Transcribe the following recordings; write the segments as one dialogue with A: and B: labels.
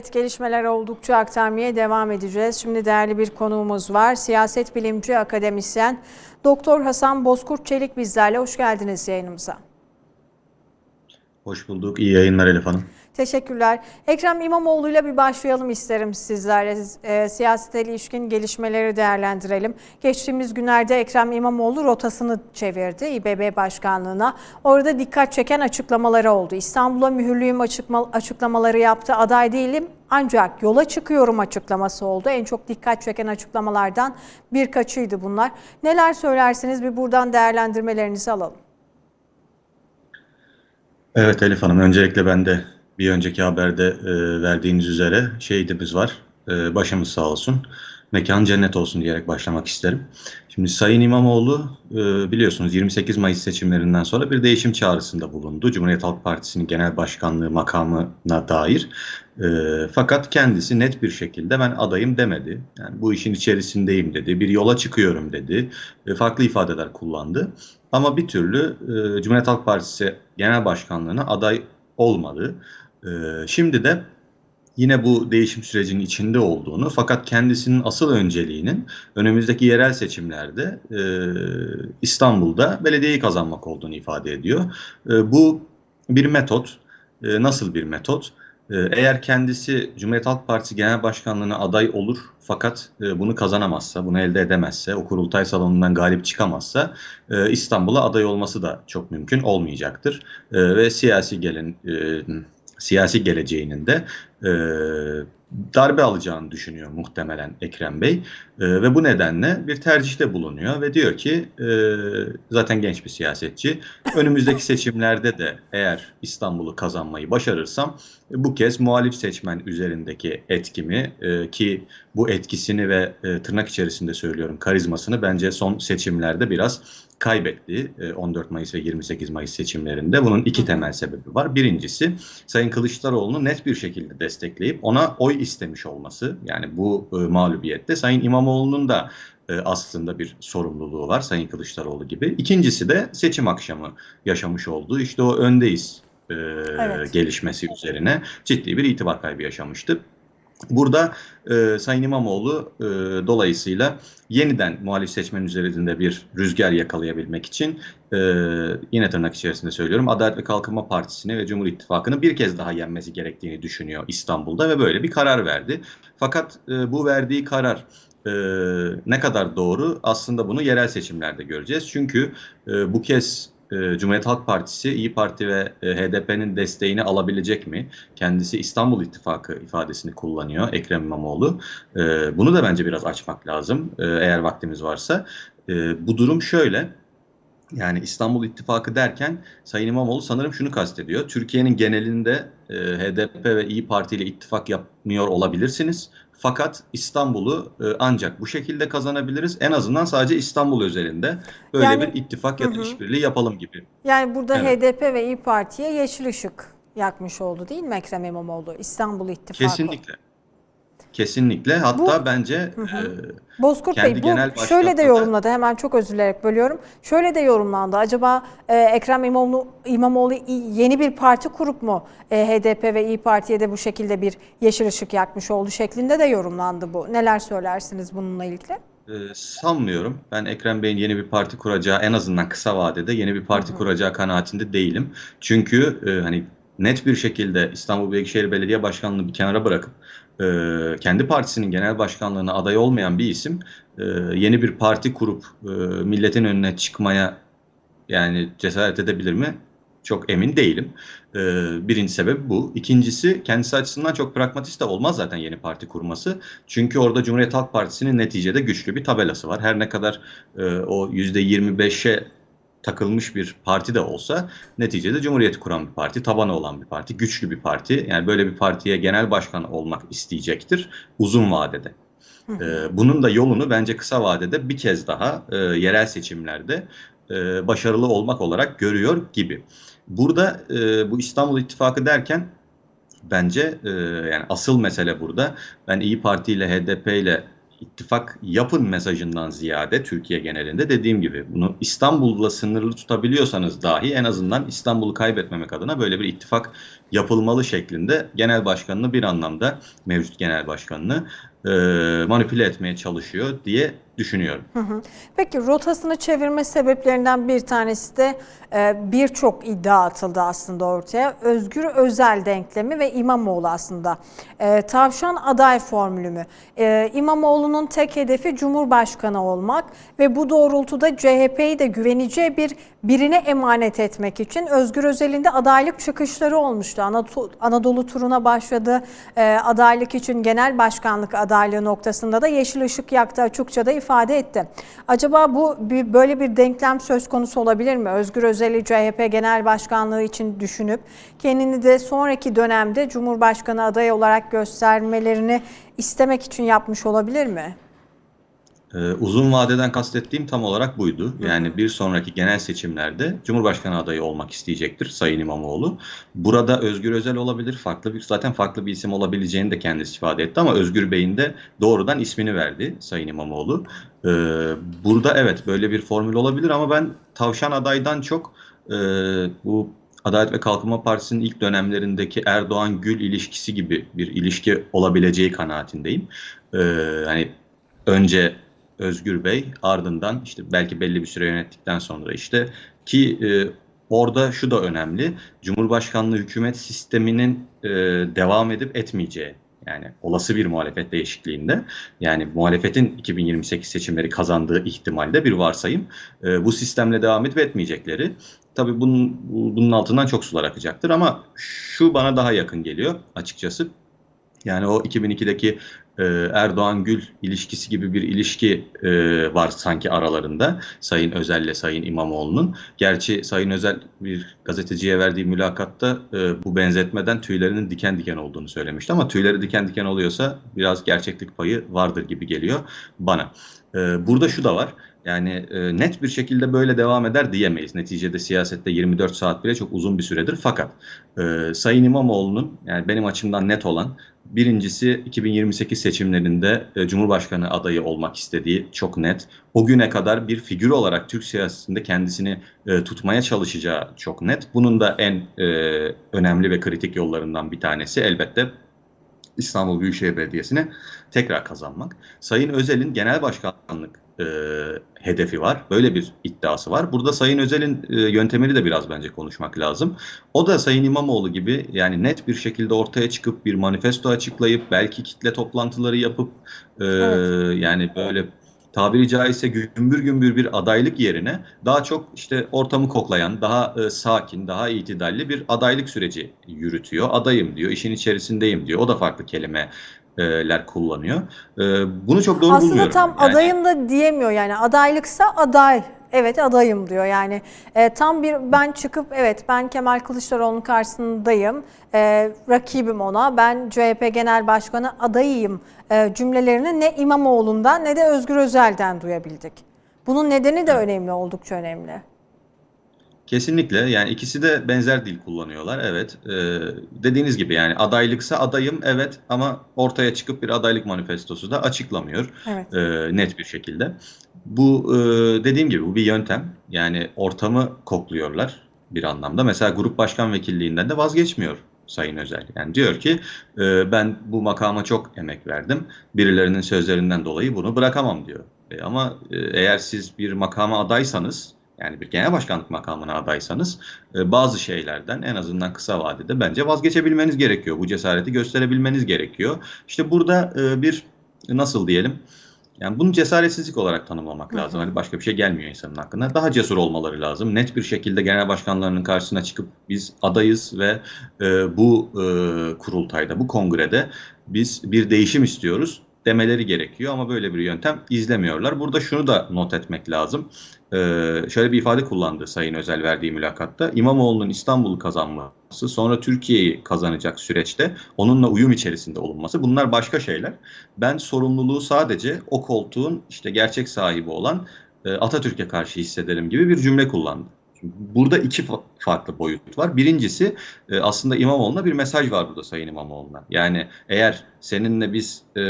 A: Evet, gelişmeler oldukça aktarmaya devam edeceğiz. Şimdi değerli bir konuğumuz var. Siyaset bilimci akademisyen Doktor Hasan Bozkurt Çelik bizlerle. Hoş geldiniz yayınımıza.
B: Hoş bulduk. İyi yayınlar Elif Hanım.
A: Teşekkürler. Ekrem İmamoğlu'yla bir başlayalım isterim sizlerle. E, siyasete ilişkin gelişmeleri değerlendirelim. Geçtiğimiz günlerde Ekrem İmamoğlu rotasını çevirdi İBB Başkanlığı'na. Orada dikkat çeken açıklamaları oldu. İstanbul'a mühürlüğüm açıkma, açıklamaları yaptı. Aday değilim ancak yola çıkıyorum açıklaması oldu. En çok dikkat çeken açıklamalardan birkaçıydı bunlar. Neler söylersiniz bir buradan değerlendirmelerinizi alalım.
B: Evet Elif Hanım, öncelikle ben de bir önceki haberde e, verdiğiniz üzere şehidimiz var. E, başımız sağ olsun. Mekan cennet olsun diyerek başlamak isterim. Şimdi Sayın İmamoğlu e, biliyorsunuz 28 Mayıs seçimlerinden sonra bir değişim çağrısında bulundu. Cumhuriyet Halk Partisi'nin genel başkanlığı makamına dair. E, fakat kendisi net bir şekilde ben adayım demedi. Yani bu işin içerisindeyim dedi. Bir yola çıkıyorum dedi. E, farklı ifadeler kullandı. Ama bir türlü e, Cumhuriyet Halk Partisi genel başkanlığına aday olmadı. E, şimdi de yine bu değişim sürecinin içinde olduğunu fakat kendisinin asıl önceliğinin önümüzdeki yerel seçimlerde e, İstanbul'da belediyeyi kazanmak olduğunu ifade ediyor. E, bu bir metot. E, nasıl bir metot? E, eğer kendisi Cumhuriyet Halk Partisi Genel Başkanlığı'na aday olur fakat e, bunu kazanamazsa, bunu elde edemezse, o kurultay salonundan galip çıkamazsa e, İstanbul'a aday olması da çok mümkün olmayacaktır. E, ve siyasi gelin e, siyasi geleceğinin de e, darbe alacağını düşünüyor muhtemelen Ekrem Bey. E, ve bu nedenle bir tercihte bulunuyor ve diyor ki e, zaten genç bir siyasetçi önümüzdeki seçimlerde de eğer İstanbul'u kazanmayı başarırsam e, bu kez muhalif seçmen üzerindeki etkimi e, ki bu etkisini ve e, tırnak içerisinde söylüyorum karizmasını bence son seçimlerde biraz kaybetti 14 Mayıs ve 28 Mayıs seçimlerinde. Bunun iki temel sebebi var. Birincisi Sayın Kılıçdaroğlu'nu net bir şekilde destekleyip ona oy istemiş olması. Yani bu e, mağlubiyette Sayın İmamoğlu'nun da e, aslında bir sorumluluğu var Sayın Kılıçdaroğlu gibi. İkincisi de seçim akşamı yaşamış olduğu işte o öndeyiz e, evet. gelişmesi üzerine ciddi bir itibar kaybı yaşamıştı. Burada e, Sayın İmamoğlu e, dolayısıyla yeniden muhalif seçmen üzerinde bir rüzgar yakalayabilmek için e, yine tırnak içerisinde söylüyorum Adalet ve Kalkınma Partisi'ni ve Cumhur İttifakı'nı bir kez daha yenmesi gerektiğini düşünüyor İstanbul'da ve böyle bir karar verdi. Fakat e, bu verdiği karar e, ne kadar doğru aslında bunu yerel seçimlerde göreceğiz. Çünkü e, bu kez e, Cumhuriyet Halk Partisi, İyi Parti ve e, HDP'nin desteğini alabilecek mi? Kendisi İstanbul İttifakı ifadesini kullanıyor Ekrem İmamoğlu. E, bunu da bence biraz açmak lazım eğer vaktimiz varsa. Bu durum şöyle. Yani İstanbul İttifakı derken Sayın İmamoğlu sanırım şunu kastediyor. Türkiye'nin genelinde HDP ve İyi Parti ile ittifak yapmıyor olabilirsiniz. Fakat İstanbul'u e, ancak bu şekilde kazanabiliriz. En azından sadece İstanbul özelinde böyle yani, bir ittifak ya da işbirliği yapalım gibi.
A: Yani burada evet. HDP ve İyi Parti'ye yeşil ışık yakmış oldu değil mi Ekrem İmamoğlu? İstanbul İttifakı.
B: Kesinlikle. Kesinlikle. Hatta bu, bence hı hı.
A: E, Bozkurt Bey bu şöyle de yorumladı. Hemen çok özür dilerim bölüyorum. Şöyle de yorumlandı. Acaba e, Ekrem İmamoğlu, İmamoğlu yeni bir parti kurup mu e, HDP ve İyi Parti'ye de bu şekilde bir yeşil ışık yakmış oldu şeklinde de yorumlandı bu. Neler söylersiniz bununla ilgili?
B: E, sanmıyorum. Ben Ekrem Bey'in yeni bir parti kuracağı en azından kısa vadede yeni bir parti hı hı. kuracağı kanaatinde değilim. Çünkü e, hani net bir şekilde İstanbul Büyükşehir Belediye Başkanlığı'nı bir kenara bırakıp e, kendi partisinin genel başkanlığına aday olmayan bir isim e, yeni bir parti kurup e, milletin önüne çıkmaya yani cesaret edebilir mi? Çok emin değilim. E, birinci sebep bu. İkincisi kendisi açısından çok pragmatist de olmaz zaten yeni parti kurması. Çünkü orada Cumhuriyet Halk Partisi'nin neticede güçlü bir tabelası var. Her ne kadar e, o %25'e takılmış bir parti de olsa neticede Cumhuriyeti kuran bir parti, tabanı olan bir parti, güçlü bir parti. Yani böyle bir partiye genel başkan olmak isteyecektir uzun vadede. Ee, bunun da yolunu bence kısa vadede bir kez daha e, yerel seçimlerde e, başarılı olmak olarak görüyor gibi. Burada e, bu İstanbul İttifakı derken bence e, yani asıl mesele burada ben İyi Parti ile HDP ile ittifak yapın mesajından ziyade Türkiye genelinde dediğim gibi bunu İstanbul'la sınırlı tutabiliyorsanız dahi en azından İstanbul'u kaybetmemek adına böyle bir ittifak yapılmalı şeklinde genel başkanını bir anlamda mevcut genel başkanını e, manipüle etmeye çalışıyor diye düşünüyorum.
A: Peki rotasını çevirme sebeplerinden bir tanesi de e, birçok iddia atıldı aslında ortaya. Özgür Özel denklemi ve İmamoğlu aslında. E, tavşan aday formülü mü? E, İmamoğlu'nun tek hedefi Cumhurbaşkanı olmak ve bu doğrultuda CHP'yi de güveneceği bir birine emanet etmek için Özgür Özel'in de adaylık çıkışları olmuştu. Anadolu, Anadolu turuna başladı. E, adaylık için genel başkanlık adaylığı noktasında da yeşil ışık yaktı açıkça da ifade etti. Acaba bu bir, böyle bir denklem söz konusu olabilir mi? Özgür Özel'i CHP Genel Başkanlığı için düşünüp kendini de sonraki dönemde Cumhurbaşkanı adayı olarak göstermelerini istemek için yapmış olabilir mi?
B: Ee, uzun vadeden kastettiğim tam olarak buydu. Yani bir sonraki genel seçimlerde Cumhurbaşkanı adayı olmak isteyecektir Sayın İmamoğlu. Burada Özgür Özel olabilir, farklı bir zaten farklı bir isim olabileceğini de kendisi ifade etti ama Özgür Bey'in de doğrudan ismini verdi Sayın İmamoğlu. Ee, burada evet böyle bir formül olabilir ama ben tavşan adaydan çok e, bu Adalet ve Kalkınma Partisi'nin ilk dönemlerindeki Erdoğan-Gül ilişkisi gibi bir ilişki olabileceği kanaatindeyim. Ee, hani önce Özgür Bey ardından işte belki belli bir süre yönettikten sonra işte ki e, orada şu da önemli. Cumhurbaşkanlığı hükümet sisteminin e, devam edip etmeyeceği yani olası bir muhalefet değişikliğinde yani muhalefetin 2028 seçimleri kazandığı ihtimalde bir varsayım e, bu sistemle devam edip etmeyecekleri. Tabii bunun, bunun altından çok sular akacaktır ama şu bana daha yakın geliyor açıkçası. Yani o 2002'deki e, Erdoğan-Gül ilişkisi gibi bir ilişki e, var sanki aralarında Sayın Özel ile Sayın İmamoğlu'nun. Gerçi Sayın Özel bir gazeteciye verdiği mülakatta e, bu benzetmeden tüylerinin diken diken olduğunu söylemişti. Ama tüyleri diken diken oluyorsa biraz gerçeklik payı vardır gibi geliyor bana. E, burada şu da var. Yani e, net bir şekilde böyle devam eder diyemeyiz. Neticede siyasette 24 saat bile çok uzun bir süredir. Fakat e, Sayın İmamoğlu'nun yani benim açımdan net olan birincisi 2028 seçimlerinde e, Cumhurbaşkanı adayı olmak istediği çok net. O güne kadar bir figür olarak Türk siyasetinde kendisini e, tutmaya çalışacağı çok net. Bunun da en e, önemli ve kritik yollarından bir tanesi elbette İstanbul Büyükşehir Belediyesi'ne tekrar kazanmak. Sayın Özel'in genel başkanlık e, hedefi var. Böyle bir iddiası var. Burada Sayın Özel'in e, yöntemini de biraz bence konuşmak lazım. O da Sayın İmamoğlu gibi yani net bir şekilde ortaya çıkıp bir manifesto açıklayıp belki kitle toplantıları yapıp e,
A: Evet.
B: yani böyle tabiri caizse gümbür gümbür bir adaylık yerine daha çok işte ortamı koklayan, daha e, sakin, daha itidalli bir adaylık süreci yürütüyor. Adayım diyor, işin içerisindeyim diyor. O da farklı kelimeler kullanıyor. Bunu çok doğru
A: Aslında
B: bulmuyorum.
A: tam
B: Yani-
A: adayım da diyemiyor yani adaylıksa aday. Evet adayım diyor yani E, tam bir ben çıkıp evet ben Kemal Kılıçdaroğlu'nun karşısındayım E, rakibim ona ben CHP Genel Başkanı adayıyım e, cümlelerini ne İmamoğlu'ndan ne de Özgür Özel'den duyabildik. Bunun nedeni de önemli oldukça önemli.
B: Kesinlikle. Yani ikisi de benzer dil kullanıyorlar. Evet. Ee, dediğiniz gibi yani adaylıksa adayım evet. Ama ortaya çıkıp bir adaylık manifestosu da açıklamıyor
A: Evet.
B: e, net bir şekilde. Bu e, dediğim gibi bu bir yöntem. Yani ortamı kokluyorlar bir anlamda. Mesela grup başkan vekilliğinden de vazgeçmiyor Sayın Özel. Yani diyor ki e, ben bu makama çok emek verdim. Birilerinin sözlerinden dolayı bunu bırakamam diyor. E, ama e, eğer siz bir makama adaysanız yani bir genel başkanlık makamına adaysanız e, bazı şeylerden en azından kısa vadede bence vazgeçebilmeniz gerekiyor. Bu cesareti gösterebilmeniz gerekiyor. İşte burada e, bir nasıl diyelim yani bunu cesaretsizlik olarak tanımlamak lazım. Hani başka bir şey gelmiyor insanın aklına. Daha cesur olmaları lazım. Net bir şekilde genel başkanlarının karşısına çıkıp biz adayız ve e, bu e, kurultayda, bu kongrede biz bir değişim istiyoruz demeleri gerekiyor ama böyle bir yöntem izlemiyorlar. Burada şunu da not etmek lazım. Ee, şöyle bir ifade kullandı Sayın Özel verdiği mülakatta. İmamoğlu'nun İstanbul'u kazanması, sonra Türkiye'yi kazanacak süreçte onunla uyum içerisinde olunması bunlar başka şeyler. Ben sorumluluğu sadece o koltuğun işte gerçek sahibi olan e, Atatürk'e karşı hissederim gibi bir cümle kullandı. Şimdi Burada iki fa- farklı boyut var. Birincisi e, aslında İmamoğlu'na bir mesaj var burada Sayın İmamoğlu'na. Yani eğer seninle biz e,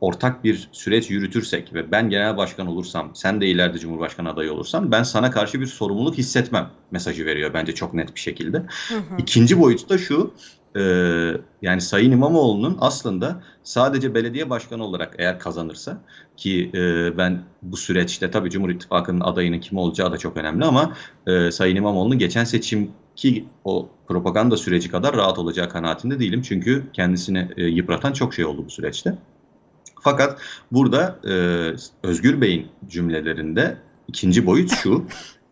B: ortak bir süreç yürütürsek ve ben genel başkan olursam, sen de ileride cumhurbaşkanı adayı olursan ben sana karşı bir sorumluluk hissetmem mesajı veriyor bence çok net bir şekilde.
A: Hı hı.
B: İkinci boyutu da şu, e, yani Sayın İmamoğlu'nun aslında sadece belediye başkanı olarak eğer kazanırsa ki e, ben bu süreçte tabii Cumhur İttifakı'nın adayının kim olacağı da çok önemli ama e, Sayın İmamoğlu'nun geçen seçimki o propaganda süreci kadar rahat olacağı kanaatinde değilim. Çünkü kendisini e, yıpratan çok şey oldu bu süreçte. Fakat burada e, Özgür Bey'in cümlelerinde ikinci boyut şu.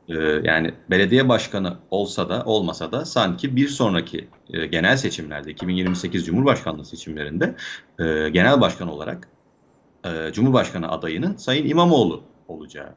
B: E, yani belediye başkanı olsa da olmasa da sanki bir sonraki e, genel seçimlerde 2028 Cumhurbaşkanlığı seçimlerinde e, genel başkan olarak e, Cumhurbaşkanı adayının Sayın İmamoğlu olacağı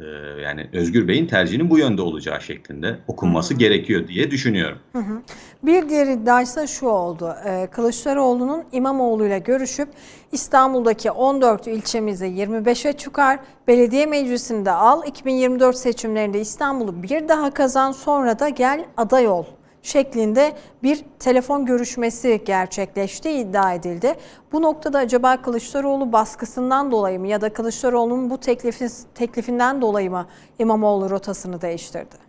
B: e, yani Özgür Bey'in tercihinin bu yönde olacağı şeklinde okunması gerekiyor diye düşünüyorum.
A: Hı hı. Bir diğer iddia ise şu oldu. Ee, Kılıçdaroğlu'nun İmamoğlu'yla görüşüp İstanbul'daki 14 ilçemizi 25'e çıkar, belediye meclisinde al, 2024 seçimlerinde İstanbul'u bir daha kazan sonra da gel aday ol şeklinde bir telefon görüşmesi gerçekleşti iddia edildi. Bu noktada acaba Kılıçdaroğlu baskısından dolayı mı ya da Kılıçdaroğlu'nun bu teklifi, teklifinden dolayı mı İmamoğlu rotasını değiştirdi?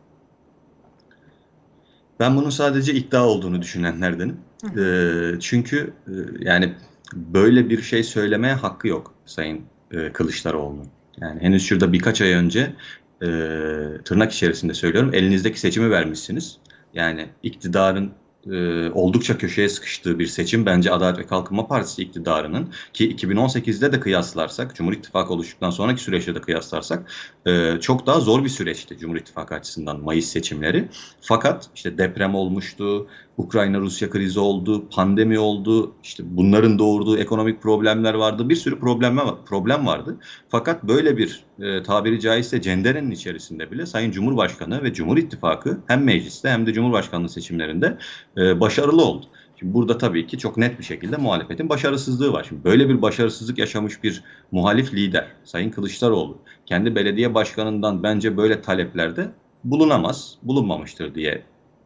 B: Ben bunun sadece iddia olduğunu düşünenlerdenim. Ee, çünkü e, yani böyle bir şey söylemeye hakkı yok Sayın e, Kılıçdaroğlu'nun. Yani henüz şurada birkaç ay önce e, tırnak içerisinde söylüyorum elinizdeki seçimi vermişsiniz. Yani iktidarın e, oldukça köşeye sıkıştığı bir seçim bence Adalet ve Kalkınma Partisi iktidarının ki 2018'de de kıyaslarsak Cumhur İttifakı oluştuktan sonraki süreçte de kıyaslarsak e, çok daha zor bir süreçti Cumhur İttifakı açısından Mayıs seçimleri. Fakat işte deprem olmuştu, Ukrayna-Rusya krizi oldu, pandemi oldu, işte bunların doğurduğu ekonomik problemler vardı, bir sürü problem, problem vardı. Fakat böyle bir e, tabiri caizse cenderenin içerisinde bile Sayın Cumhurbaşkanı ve Cumhur İttifakı hem mecliste hem de Cumhurbaşkanlığı seçimlerinde e, başarılı oldu. Şimdi burada tabii ki çok net bir şekilde muhalefetin başarısızlığı var. Şimdi böyle bir başarısızlık yaşamış bir muhalif lider Sayın Kılıçdaroğlu kendi belediye başkanından bence böyle taleplerde bulunamaz, bulunmamıştır diye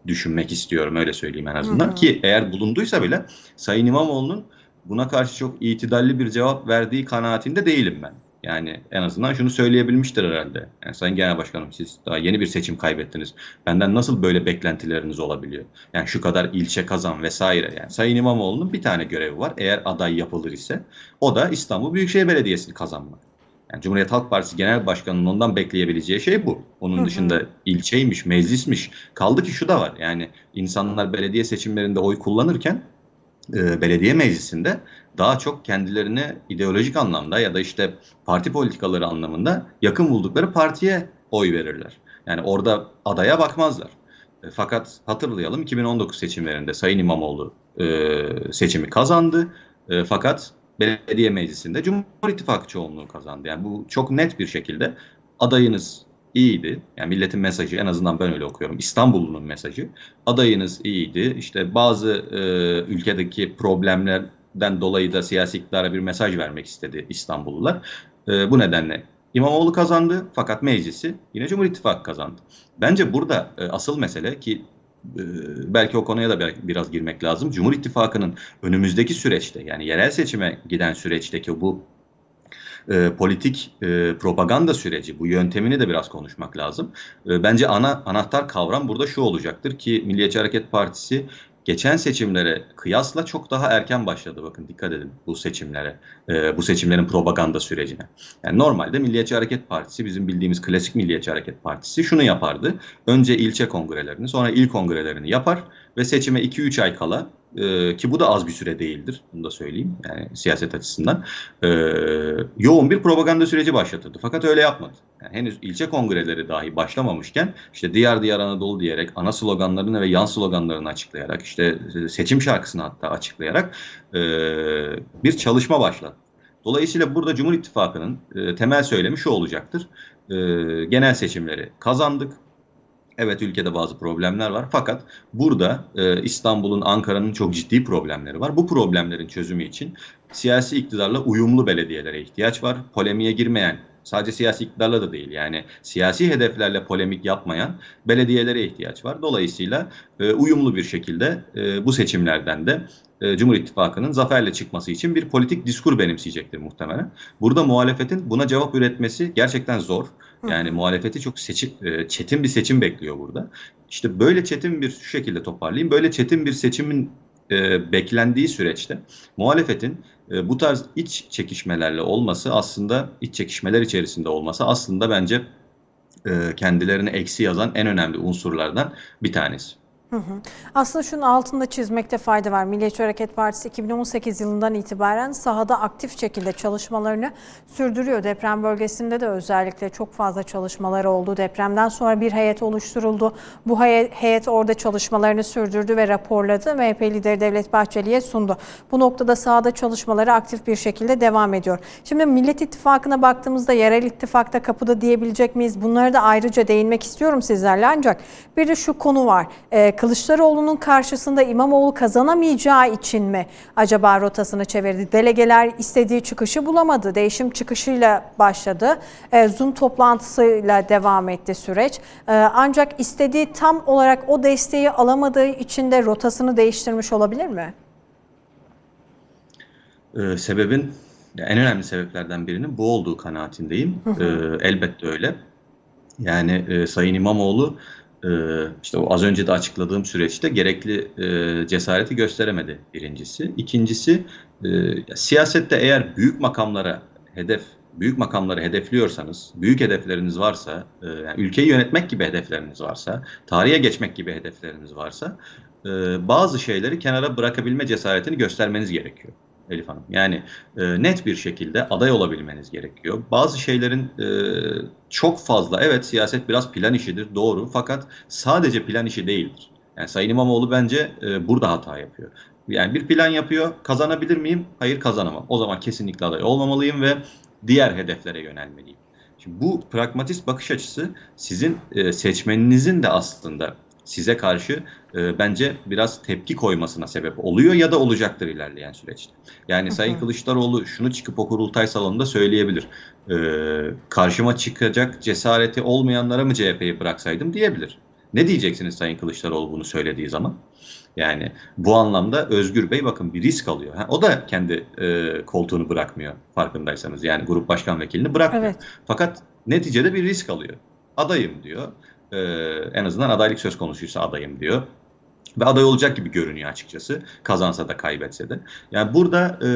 B: düşünmek istiyorum öyle söyleyeyim en azından. Hı hı. Ki eğer bulunduysa bile Sayın İmamoğlu'nun buna karşı çok itidalli bir cevap verdiği kanaatinde değilim ben. Yani en azından şunu söyleyebilmiştir herhalde. Yani Sayın Genel Başkanım siz daha yeni bir seçim kaybettiniz. Benden nasıl böyle beklentileriniz olabiliyor? Yani şu kadar ilçe kazan vesaire. Yani Sayın İmamoğlu'nun bir tane görevi var. Eğer aday yapılır ise o da İstanbul Büyükşehir Belediyesi'ni kazanmak. Yani Cumhuriyet Halk Partisi Genel Başkanı'nın ondan bekleyebileceği şey bu. Onun hı hı. dışında ilçeymiş, meclismiş. Kaldı ki şu da var. Yani insanlar belediye seçimlerinde oy kullanırken e, belediye meclisinde daha çok kendilerine ideolojik anlamda ya da işte parti politikaları anlamında yakın buldukları partiye oy verirler. Yani orada adaya bakmazlar. E, fakat hatırlayalım 2019 seçimlerinde Sayın İmamoğlu e, seçimi kazandı. E, fakat belediye meclisinde Cumhur İttifakı çoğunluğu kazandı. Yani bu çok net bir şekilde adayınız iyiydi. Yani milletin mesajı en azından ben öyle okuyorum. İstanbul'un mesajı. Adayınız iyiydi. İşte bazı e, ülkedeki problemlerden dolayı da siyasi iktidara bir mesaj vermek istedi İstanbullular. E, bu nedenle İmamoğlu kazandı fakat meclisi yine Cumhur İttifakı kazandı. Bence burada e, asıl mesele ki belki o konuya da biraz girmek lazım. Cumhur İttifakı'nın önümüzdeki süreçte yani yerel seçime giden süreçteki bu e, politik e, propaganda süreci, bu yöntemini de biraz konuşmak lazım. E, bence ana anahtar kavram burada şu olacaktır ki Milliyetçi Hareket Partisi geçen seçimlere kıyasla çok daha erken başladı. Bakın dikkat edin bu seçimlere, e, bu seçimlerin propaganda sürecine. Yani normalde Milliyetçi Hareket Partisi, bizim bildiğimiz klasik Milliyetçi Hareket Partisi şunu yapardı. Önce ilçe kongrelerini, sonra il kongrelerini yapar ve seçime 2-3 ay kala e, ki bu da az bir süre değildir. Bunu da söyleyeyim yani siyaset açısından. E, yoğun bir propaganda süreci başlatırdı. Fakat öyle yapmadı. Yani henüz ilçe kongreleri dahi başlamamışken işte diğer diğer Anadolu diyerek ana sloganlarını ve yan sloganlarını açıklayarak işte seçim şarkısını hatta açıklayarak e, bir çalışma başlattı. Dolayısıyla burada Cumhur İttifakı'nın e, temel söylemi şu olacaktır. E, genel seçimleri kazandık Evet ülkede bazı problemler var fakat burada e, İstanbul'un, Ankara'nın çok ciddi problemleri var. Bu problemlerin çözümü için siyasi iktidarla uyumlu belediyelere ihtiyaç var. Polemiğe girmeyen, sadece siyasi iktidarla da değil yani siyasi hedeflerle polemik yapmayan belediyelere ihtiyaç var. Dolayısıyla e, uyumlu bir şekilde e, bu seçimlerden de e, Cumhur İttifakı'nın zaferle çıkması için bir politik diskur benimseyecektir muhtemelen. Burada muhalefetin buna cevap üretmesi gerçekten zor. Yani muhalefeti çok seçim, e, çetin bir seçim bekliyor burada. İşte böyle çetin bir şu şekilde toparlayayım. Böyle çetin bir seçimin e, beklendiği süreçte muhalefetin e, bu tarz iç çekişmelerle olması aslında iç çekişmeler içerisinde olması aslında bence e, kendilerini eksi yazan en önemli unsurlardan bir tanesi.
A: Aslında şunun altında çizmekte fayda var. Milliyetçi Hareket Partisi 2018 yılından itibaren sahada aktif şekilde çalışmalarını sürdürüyor. Deprem bölgesinde de özellikle çok fazla çalışmaları oldu. Depremden sonra bir heyet oluşturuldu. Bu heye- heyet orada çalışmalarını sürdürdü ve raporladı. MHP lideri Devlet Bahçeli'ye sundu. Bu noktada sahada çalışmaları aktif bir şekilde devam ediyor. Şimdi Millet İttifakı'na baktığımızda yerel ittifakta kapıda diyebilecek miyiz? Bunları da ayrıca değinmek istiyorum sizlerle ancak bir de şu konu var. Ee, Kılıçdaroğlu'nun karşısında İmamoğlu kazanamayacağı için mi acaba rotasını çevirdi? Delegeler istediği çıkışı bulamadı. Değişim çıkışıyla başladı. Ee, Zoom toplantısıyla devam etti süreç. Ee, ancak istediği tam olarak o desteği alamadığı için de rotasını değiştirmiş olabilir mi?
B: Ee, sebebin en önemli sebeplerden birinin bu olduğu kanaatindeyim. Ee, elbette öyle. Yani e, Sayın İmamoğlu e, işte o az önce de açıkladığım süreçte gerekli e, cesareti gösteremedi birincisi. İkincisi e, ya siyasette eğer büyük makamlara hedef büyük makamları hedefliyorsanız, büyük hedefleriniz varsa, e, yani ülkeyi yönetmek gibi hedefleriniz varsa, tarihe geçmek gibi hedefleriniz varsa, bazı şeyleri kenara bırakabilme cesaretini göstermeniz gerekiyor. Elif Hanım. Yani e, net bir şekilde aday olabilmeniz gerekiyor. Bazı şeylerin e, çok fazla, evet siyaset biraz plan işidir, doğru. Fakat sadece plan işi değildir. Yani Sayın İmamoğlu bence e, burada hata yapıyor. Yani bir plan yapıyor, kazanabilir miyim? Hayır kazanamam. O zaman kesinlikle aday olmamalıyım ve diğer hedeflere yönelmeliyim. Şimdi bu pragmatist bakış açısı sizin e, seçmeninizin de aslında size karşı e, bence biraz tepki koymasına sebep oluyor ya da olacaktır ilerleyen süreçte. Yani Sayın Kılıçdaroğlu şunu çıkıp o kurultay salonunda söyleyebilir. E, karşıma çıkacak cesareti olmayanlara mı CHP'yi bıraksaydım diyebilir. Ne diyeceksiniz Sayın Kılıçdaroğlu bunu söylediği zaman? Yani bu anlamda Özgür Bey bakın bir risk alıyor. Ha, o da kendi e, koltuğunu bırakmıyor farkındaysanız. Yani grup başkan vekilini bırakmıyor.
A: Evet.
B: Fakat neticede bir risk alıyor. Adayım diyor. Ee, en azından adaylık söz konusuysa adayım diyor. Ve aday olacak gibi görünüyor açıkçası. Kazansa da kaybetse de. Yani burada e,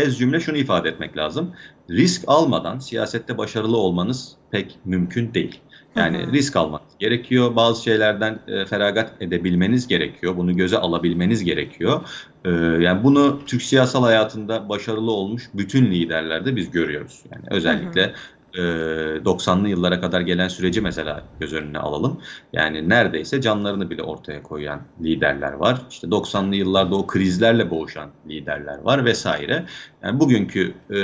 B: ez cümle şunu ifade etmek lazım. Risk almadan siyasette başarılı olmanız pek mümkün değil. Yani
A: Hı hı.
B: risk almanız gerekiyor. Bazı şeylerden e, feragat edebilmeniz gerekiyor. Bunu göze alabilmeniz gerekiyor. E, yani bunu Türk siyasal hayatında başarılı olmuş bütün liderlerde biz görüyoruz. Yani özellikle e, 90'lı yıllara kadar gelen süreci mesela göz önüne alalım. Yani neredeyse canlarını bile ortaya koyan liderler var. İşte 90'lı yıllarda o krizlerle boğuşan liderler var vesaire. Yani bugünkü e,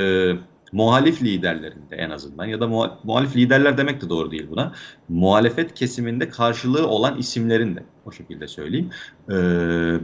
B: muhalif liderlerinde en azından ya da muha- muhalif liderler demek de doğru değil buna. Muhalefet kesiminde karşılığı olan isimlerin de o şekilde söyleyeyim. e,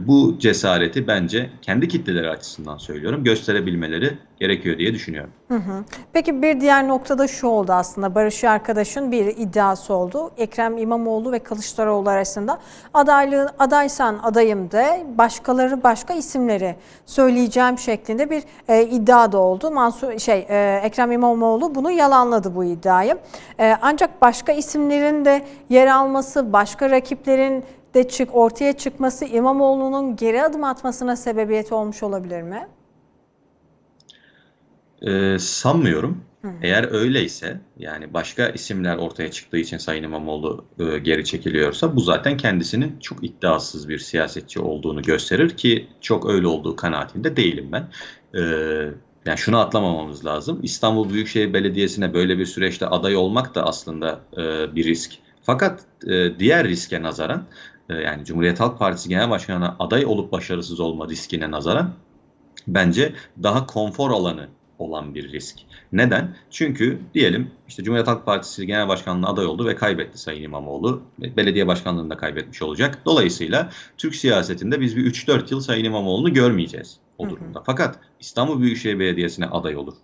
B: bu cesareti bence kendi kitleleri açısından söylüyorum gösterebilmeleri gerekiyor diye düşünüyorum.
A: Hı hı. Peki bir diğer noktada şu oldu aslında Barış arkadaşın bir iddiası oldu. Ekrem İmamoğlu ve Kılıçdaroğlu arasında adaylığı adaysan adayım de başkaları başka isimleri söyleyeceğim şeklinde bir e, iddia da oldu. Mansur şey e, Ekrem İmamoğlu bunu yalanladı bu iddiayı. E, ancak başka isimlerin de yer alması, başka rakiplerin de çık ortaya çıkması İmamoğlu'nun geri adım atmasına sebebiyet olmuş olabilir mi?
B: Ee, sanmıyorum. Eğer öyleyse yani başka isimler ortaya çıktığı için Sayın İmamoğlu e, geri çekiliyorsa bu zaten kendisinin çok iddiasız bir siyasetçi olduğunu gösterir ki çok öyle olduğu kanaatinde değilim ben. Ee, yani şunu atlamamamız lazım. İstanbul Büyükşehir Belediyesi'ne böyle bir süreçte aday olmak da aslında e, bir risk. Fakat e, diğer riske nazaran e, yani Cumhuriyet Halk Partisi Genel Başkanı'na aday olup başarısız olma riskine nazaran bence daha konfor alanı olan bir risk. Neden? Çünkü diyelim işte Cumhuriyet Halk Partisi Genel Başkanlığı'na aday oldu ve kaybetti Sayın İmamoğlu. Belediye başkanlığını da kaybetmiş olacak. Dolayısıyla Türk siyasetinde biz bir 3-4 yıl Sayın İmamoğlu'nu görmeyeceğiz o durumda. Fakat İstanbul Büyükşehir Belediyesi'ne aday olur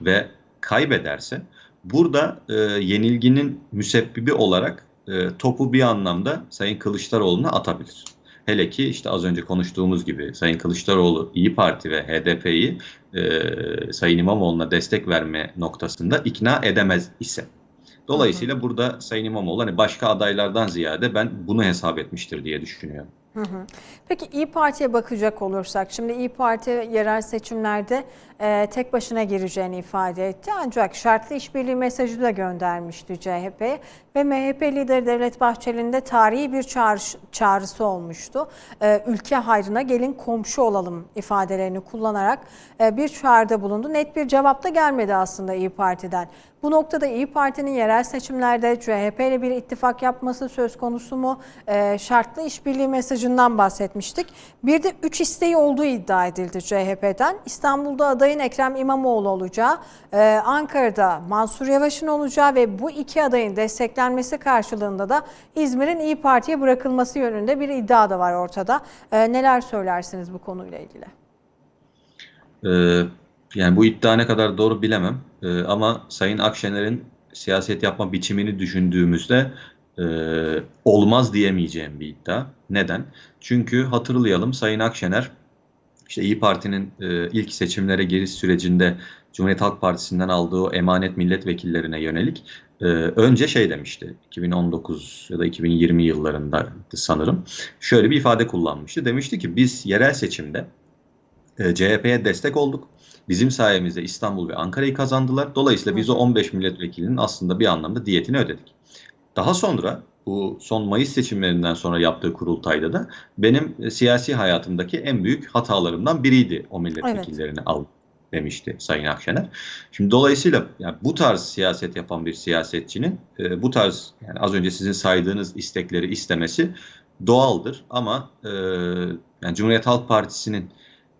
B: ve kaybederse burada e, yenilginin müsebbibi olarak e, topu bir anlamda Sayın Kılıçdaroğlu'na atabilir. Hele ki işte az önce konuştuğumuz gibi Sayın Kılıçdaroğlu İyi Parti ve HDP'yi e, Sayın İmamoğlu'na destek verme noktasında ikna edemez ise. Dolayısıyla burada Sayın İmamoğlu hani başka adaylardan ziyade ben bunu hesap etmiştir diye düşünüyorum.
A: Peki İyi Parti'ye bakacak olursak, şimdi İyi Parti yerel seçimlerde e, tek başına gireceğini ifade etti. Ancak şartlı işbirliği mesajı da göndermişti CHP ve MHP lideri Devlet Bahçeli'nin de tarihi bir çağrış, çağrısı olmuştu. E, ülke hayrına gelin komşu olalım ifadelerini kullanarak e, bir çağrıda bulundu. Net bir cevap da gelmedi aslında İyi Parti'den. Bu noktada İyi Parti'nin yerel seçimlerde CHP ile bir ittifak yapması söz konusu mu? E, şartlı işbirliği mesajından bahsetmiştik. Bir de 3 isteği olduğu iddia edildi CHP'den. İstanbul'da adayın Ekrem İmamoğlu olacağı, e, Ankara'da Mansur Yavaş'ın olacağı ve bu iki adayın desteklenmesi karşılığında da İzmir'in İyi Parti'ye bırakılması yönünde bir iddia da var ortada. E, neler söylersiniz bu konuyla ilgili?
B: Ee, yani bu iddia ne kadar doğru bilemem. Ee, ama Sayın Akşener'in siyaset yapma biçimini düşündüğümüzde e, olmaz diyemeyeceğim bir iddia. Neden? Çünkü hatırlayalım Sayın Akşener işte İyi Parti'nin e, ilk seçimlere giriş sürecinde Cumhuriyet Halk Partisi'nden aldığı emanet milletvekillerine yönelik e, önce şey demişti 2019 ya da 2020 yıllarında sanırım şöyle bir ifade kullanmıştı. Demişti ki biz yerel seçimde e, CHP'ye destek olduk. Bizim sayemizde İstanbul ve Ankara'yı kazandılar. Dolayısıyla biz o 15 milletvekilinin aslında bir anlamda diyetini ödedik. Daha sonra bu son Mayıs seçimlerinden sonra yaptığı kurultayda da benim e, siyasi hayatımdaki en büyük hatalarımdan biriydi o milletvekillerini al demişti Sayın Akşener. Şimdi dolayısıyla yani bu tarz siyaset yapan bir siyasetçinin e, bu tarz yani az önce sizin saydığınız istekleri istemesi doğaldır ama e, yani Cumhuriyet Halk Partisi'nin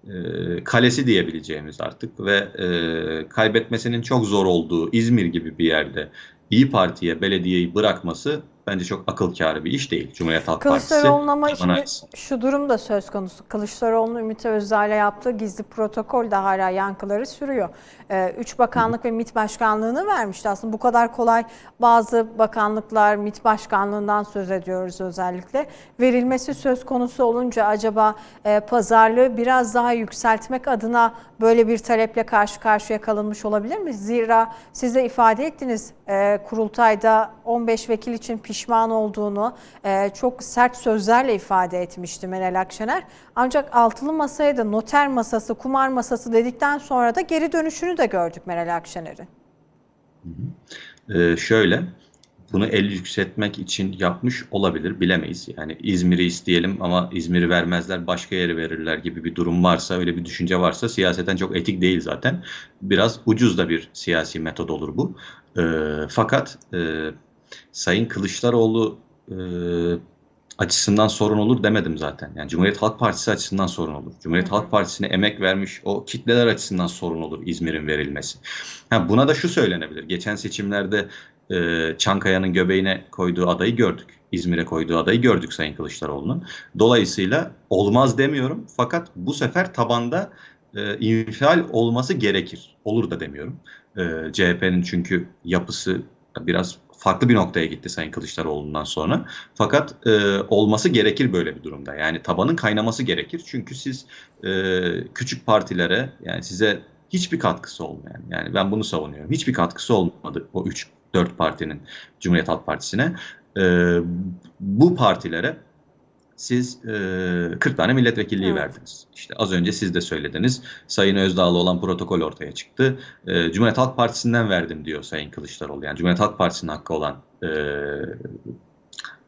B: e, kalesi diyebileceğimiz artık ve e, kaybetmesinin çok zor olduğu İzmir gibi bir yerde İyi Parti'ye belediyeyi bırakması bence çok akıl kârı bir iş değil. Cumhuriyet Halk Partisi.
A: Kılıçdaroğlu'nun ama şimdi şu durum da söz konusu. Kılıçdaroğlu'nun Ümit Özdağ'la yaptığı gizli protokol de hala yankıları sürüyor. Ee, üç bakanlık ve MİT başkanlığını vermişti. Aslında bu kadar kolay bazı bakanlıklar MİT başkanlığından söz ediyoruz özellikle. Verilmesi söz konusu olunca acaba e, pazarlığı biraz daha yükseltmek adına böyle bir taleple karşı karşıya kalınmış olabilir mi? Zira siz de ifade ettiniz e, kurultayda 15 vekil için pişman olduğunu e, çok sert sözlerle ifade etmişti Meral Akşener. Ancak altılı masaya da noter masası, kumar masası dedikten sonra da geri dönüşünü de gördük Meral Akşener'in.
B: Ee, şöyle, bunu el yükseltmek için yapmış olabilir, bilemeyiz. Yani İzmir'i isteyelim ama İzmir'i vermezler, başka yere verirler gibi bir durum varsa, öyle bir düşünce varsa siyaseten çok etik değil zaten. Biraz ucuz da bir siyasi metod olur bu. Ee, fakat e, Sayın Kılıçdaroğlu e, açısından sorun olur demedim zaten. Yani Cumhuriyet Halk Partisi açısından sorun olur. Cumhuriyet Halk Partisi'ne emek vermiş o kitleler açısından sorun olur İzmir'in verilmesi. Ha, buna da şu söylenebilir. Geçen seçimlerde e, Çankaya'nın göbeğine koyduğu adayı gördük. İzmir'e koyduğu adayı gördük Sayın Kılıçdaroğlu'nun. Dolayısıyla olmaz demiyorum. Fakat bu sefer tabanda e, infial olması gerekir. Olur da demiyorum. E, CHP'nin çünkü yapısı biraz farklı bir noktaya gitti Sayın Kılıçdaroğlu'ndan sonra. Fakat e, olması gerekir böyle bir durumda. Yani tabanın kaynaması gerekir. Çünkü siz e, küçük partilere yani size hiçbir katkısı olmayan yani ben bunu savunuyorum. Hiçbir katkısı olmadı o 3 4 partinin Cumhuriyet Halk Partisi'ne. E, bu partilere siz e, 40 tane milletvekilliği
A: Evet.
B: verdiniz. İşte az önce siz de söylediniz. Sayın Özdağ'la olan protokol ortaya çıktı. E, Cumhuriyet Halk Partisi'nden verdim diyor Sayın Kılıçdaroğlu. Yani Cumhuriyet Halk Partisi'nin hakkı olan e,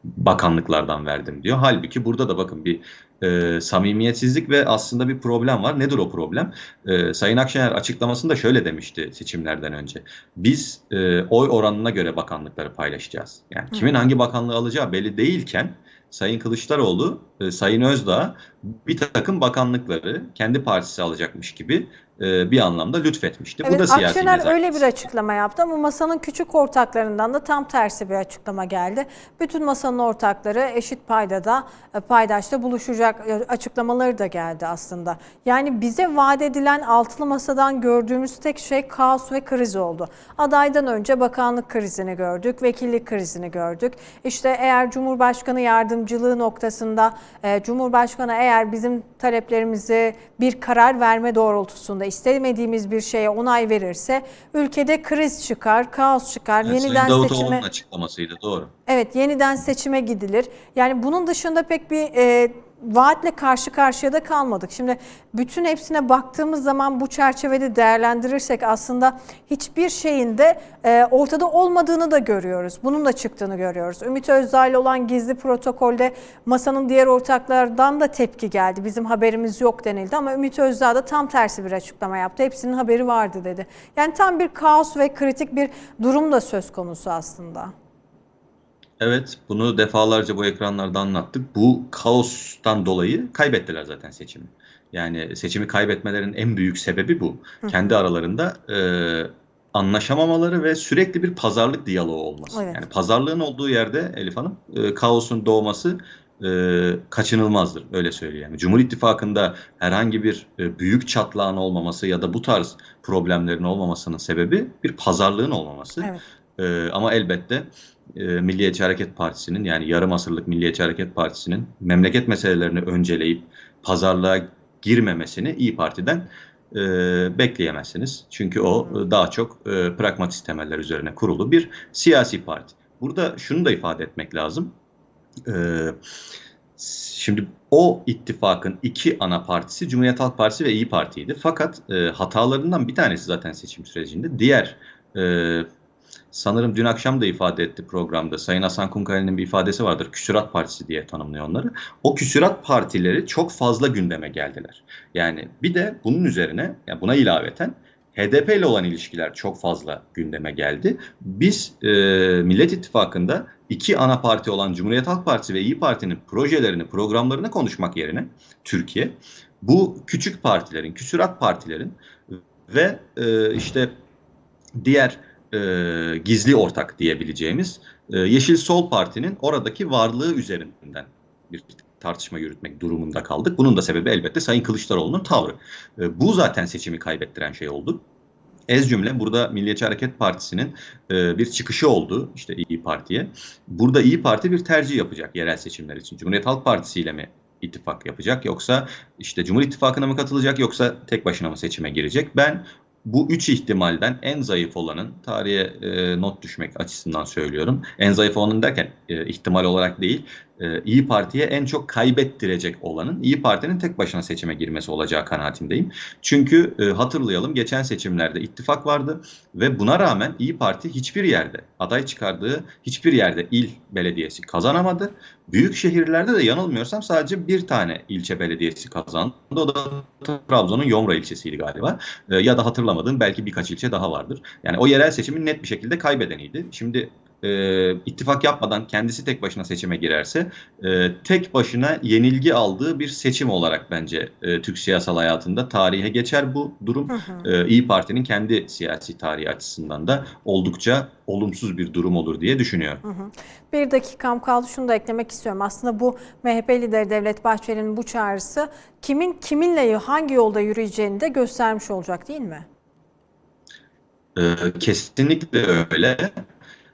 B: bakanlıklardan verdim diyor. Halbuki burada da bakın bir e, samimiyetsizlik ve aslında bir problem var. Nedir o problem? E, Sayın Akşener açıklamasında şöyle demişti seçimlerden önce. Biz e, oy oranına göre bakanlıkları paylaşacağız. Yani kimin hangi bakanlığı alacağı belli değilken Sayın Kılıçdaroğlu, e, Sayın Özdağ bir takım bakanlıkları kendi partisi alacakmış gibi bir anlamda lütfetmişti. Bu
A: Evet,
B: da siyasi
A: Akşener
B: nezaket.
A: öyle bir açıklama yaptı ama masanın küçük ortaklarından da tam tersi bir açıklama geldi. Bütün masanın ortakları eşit paydada, e, paydaşta buluşacak e, açıklamaları da geldi aslında. Yani bize vaat edilen altılı masadan gördüğümüz tek şey kaos ve kriz oldu. Adaydan önce bakanlık krizini gördük, vekillik krizini gördük. İşte eğer Cumhurbaşkanı yardımcılığı noktasında e, Cumhurbaşkanı eğer bizim taleplerimizi bir karar verme doğrultusunda istemediğimiz bir şeye onay verirse ülkede kriz çıkar, kaos çıkar,
B: Yani
A: yeniden
B: Sayın Davutoğlu'nun
A: seçime
B: açıklamasıydı doğru.
A: Evet, yeniden seçime gidilir. Yani bunun dışında pek bir e, vaatle karşı karşıya da kalmadık. Şimdi bütün hepsine baktığımız zaman bu çerçevede değerlendirirsek aslında hiçbir şeyin de e, ortada olmadığını da görüyoruz. Bunun da çıktığını görüyoruz. Ümit Özdağ olan gizli protokolde masanın diğer ortaklardan da tepki geldi. Bizim haberimiz yok denildi ama Ümit Özdağ da tam tersi bir açıklama yaptı. Hepsinin haberi vardı dedi. Yani tam bir kaos ve kritik bir durum da söz konusu aslında.
B: Evet, bunu defalarca bu ekranlarda anlattık. Bu kaostan dolayı kaybettiler zaten seçimi. Yani seçimi kaybetmelerinin en büyük sebebi bu. Kendi aralarında e, anlaşamamaları ve sürekli bir pazarlık diyaloğu olması.
A: Evet.
B: Yani pazarlığın olduğu yerde Elif Hanım, e, kaosun doğması e, kaçınılmazdır. Öyle söyleyeyim. Cumhur İttifakı'nda herhangi bir e, büyük çatlağın olmaması ya da bu tarz problemlerin olmamasının sebebi bir pazarlığın olmaması.
A: Evet.
B: Ee, ama elbette e, Milliyetçi Hareket Partisi'nin yani yarım asırlık Milliyetçi Hareket Partisi'nin memleket meselelerini önceleyip pazarlığa girmemesini İyi Parti'den e, bekleyemezsiniz. Çünkü o e, daha çok e, pragmatist temeller üzerine kurulu bir siyasi parti. Burada şunu da ifade etmek lazım. E, Şimdi o ittifakın iki ana partisi Cumhuriyet Halk Partisi ve İyi Parti'ydi. Fakat e, hatalarından bir tanesi zaten seçim sürecinde. Diğer e, sanırım dün akşam da ifade etti programda. Sayın Hasan Kunkaya'nın bir ifadesi vardır. Küsurat Partisi diye tanımlıyor onları. O küsurat partileri çok fazla gündeme geldiler. Yani bir de bunun üzerine, yani buna ilaveten HDP ile olan ilişkiler çok fazla gündeme geldi. Biz e, Millet İttifakı'nda iki ana parti olan Cumhuriyet Halk Partisi ve İyi Parti'nin projelerini, programlarını konuşmak yerine Türkiye bu küçük partilerin, küsurat partilerin ve e, işte diğer e, gizli ortak diyebileceğimiz e, Yeşil Sol Parti'nin oradaki varlığı üzerinden bir tartışma yürütmek durumunda kaldık. Bunun da sebebi elbette Sayın Kılıçdaroğlu'nun tavrı. E, bu zaten seçimi kaybettiren şey oldu. Ez cümle burada Milliyetçi Hareket Partisi'nin e, bir çıkışı oldu işte İyi Parti'ye. Burada İyi Parti bir tercih yapacak yerel seçimler için. Cumhuriyet Halk Partisi ile mi ittifak yapacak yoksa işte Cumhur İttifakı'na mı katılacak yoksa tek başına mı seçime girecek? Ben bu üç ihtimalden en zayıf olanın tarihe e, not düşmek açısından söylüyorum. En zayıf olanın derken e, ihtimal olarak değil, e, İyi Parti'ye en çok kaybettirecek olanın İyi Parti'nin tek başına seçime girmesi olacağı kanaatindeyim. Çünkü e, hatırlayalım geçen seçimlerde ittifak vardı ve buna rağmen İyi Parti hiçbir yerde aday çıkardığı hiçbir yerde il belediyesi kazanamadı. Büyük şehirlerde de yanılmıyorsam sadece bir tane ilçe belediyesi kazandı. O da Trabzon'un Yomra ilçesiydi galiba. E, ya da hatırlamadığım belki birkaç ilçe daha vardır. Yani o yerel seçimin net bir şekilde kaybedeniydi. Şimdi e, ittifak yapmadan kendisi tek başına seçime girerse e, tek başına yenilgi aldığı bir seçim olarak bence e, Türk siyasal hayatında tarihe geçer bu durum.
A: Hı hı.
B: E, İyi Parti'nin kendi siyasi tarihi açısından da oldukça olumsuz bir durum olur diye düşünüyorum.
A: Hı hı. Bir dakikam kaldı. Şunu da eklemek istiyorum. Aslında bu MHP lideri Devlet Bahçeli'nin bu çağrısı kimin kiminle hangi yolda yürüyeceğini de göstermiş olacak değil mi?
B: E, kesinlikle öyle.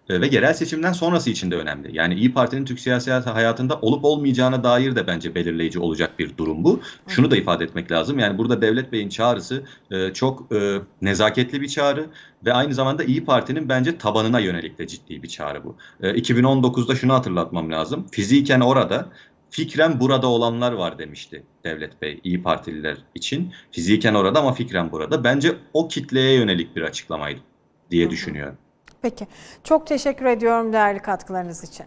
B: E, ve yerel seçimden sonrası için de önemli. Yani İyi Parti'nin Türk siyasi hayatında olup olmayacağına dair de bence belirleyici olacak bir durum bu. Şunu da ifade etmek lazım. Yani burada Devlet Bey'in çağrısı e, çok e, nezaketli bir çağrı ve aynı zamanda İyi Parti'nin bence tabanına yönelik de ciddi bir çağrı bu. E, 2019'da şunu hatırlatmam lazım. Fiziken orada Fikren burada olanlar var demişti Devlet Bey İyi Partililer için. Fiziken orada ama fikren burada. Bence o kitleye yönelik bir açıklamaydı diye düşünüyorum.
A: Peki. Çok teşekkür ediyorum değerli katkılarınız için.